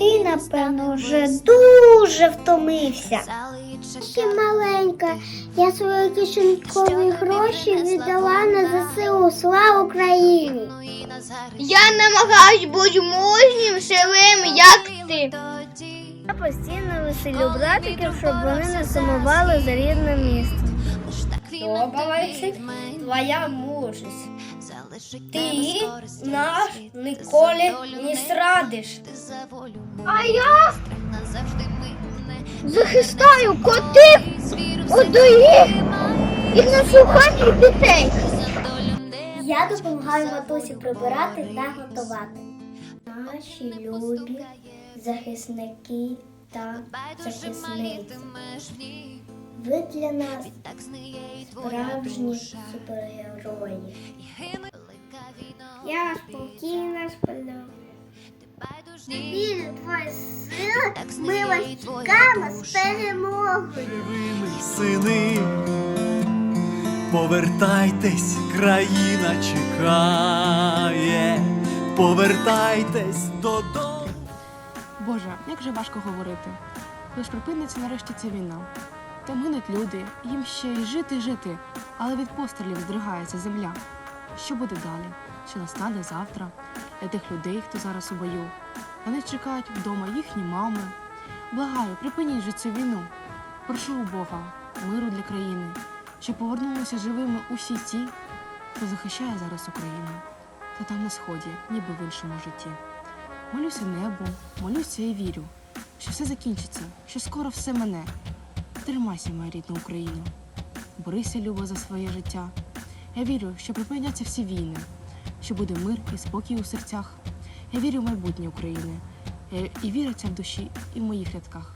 Ти, напевно, вже дуже втомився. Ти маленька, я свої кишенькові гроші віддала на ЗСУ. Слава Україні! Я намагаюсь бути мужнім, силим, як ти. Я постійно веселю братиків, щоб вони не сумували за рідне місто. Подобається твоя мужність. Ти нас ніколи не зрадиш. А я захистаю котів, одоїв і наслухаю дітей. Я допомагаю матусі прибирати та готувати. Наші любі захисники та захисниці. Ви для нас справжні супергерої. Я спокійно сплю. Вірю твої сили, ми вас чекаємо з перемогою. сини. Повертайтесь, країна чекає, повертайтесь додому. Боже, як же важко говорити. Ж припиниться нарешті ця війна. Там гинуть люди, їм ще й жити й жити, але від пострілів здригається земля. Що буде далі? Що настане завтра для тих людей, хто зараз у бою? Вони чекають вдома їхні мами. Благаю, припиніть же цю війну. Прошу у Бога, миру для країни, щоб повернулися живими усі ті, хто захищає зараз Україну, та там на сході, ніби в іншому житті. Молюся небу, молюся і вірю, що все закінчиться, що скоро все мене. Тримайся, моя рідна Україна. Борися, Люба, за своє життя. Я вірю, що припиняться всі війни, що буде мир і спокій у серцях. Я вірю в майбутнє України. І віра ця в душі і в моїх рядках.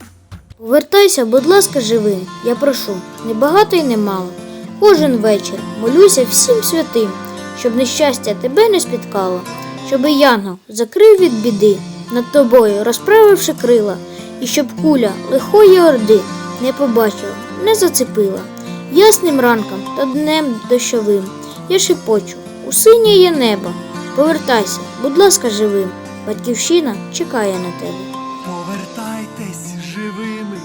Повертайся, будь ласка, живим, я прошу, не багато і не мало. Кожен вечір молюся всім святим, щоб нещастя тебе не спіткало, щоби янгол закрив від біди, над тобою розправивши крила, і щоб куля лихої орди не побачила, не зацепила. Ясним ранком та днем дощовим я шепочу, у синє є небо. Повертайся, будь ласка, живим. Батьківщина чекає на тебе. Повертайтесь живими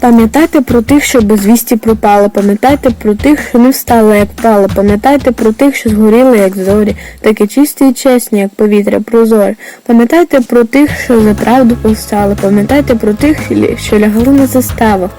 Пам'ятайте про тих, що без вісті пропали, пам'ятайте про тих, що не встали, як впали, пам'ятайте про тих, що згоріли, як зорі, такі чисті і чесні, як повітря прозоре. Пам'ятайте про тих, що за правду повстали, пам'ятайте про тих, що лягли на заставах.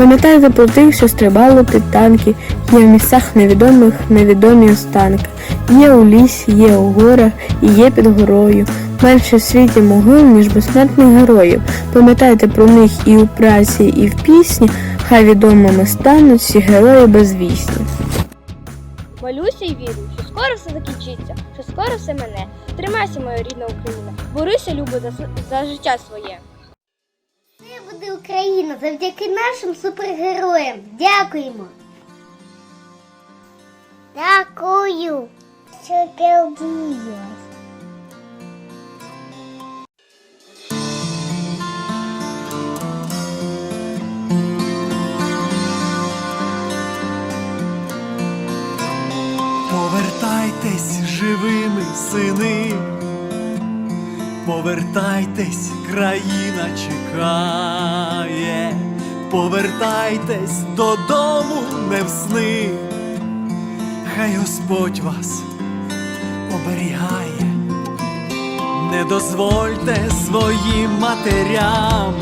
Пам'ятайте про тих, що стрибали під танки, є в місцях невідомих невідомі останки. Є у лісі, є у горах і є під горою. Менше в світі могил, ніж безсмертних героїв. Пам'ятайте про них і у праці, і в пісні, хай відомими стануть всі герої безвісні. Молюся і вірю, що скоро все закінчиться, що скоро все мене. Тримайся, моя рідна Україна. Борися, Люба, за, за життя своє. Це Україна завдяки нашим супергероям. Дякуємо. Дякую. Що келдіє. Повертайтесь живими сини, повертайтесь, країна чекає, повертайтесь додому не в сни, хай Господь вас оберігає, не дозвольте своїм матерям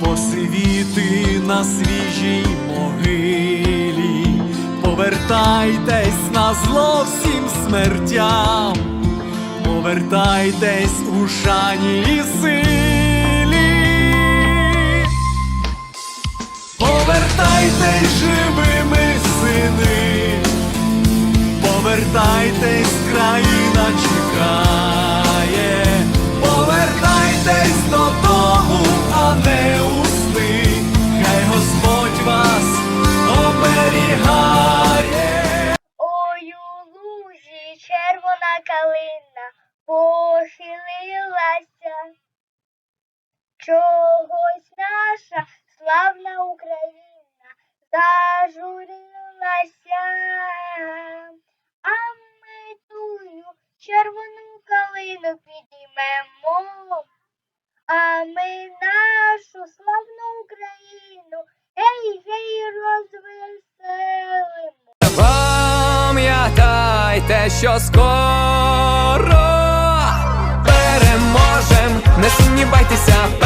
посивіти на свіжій могилі, повертайтесь на зло всім смертям, повертайтесь у шані і силі, повертайтесь живими сини, повертайтесь, країна чекає, повертайтесь додому, а не у сни, хай Господь вас оберігає. Ой, у лузі червона калина похилилася. Чогось наша славна Україна зажурилася. А ми тую червону Україну підіймемо, а ми нашу славну Україну, гей, гей, розвеселимо. Пам'ятайте, що скоро не сумнівайтеся,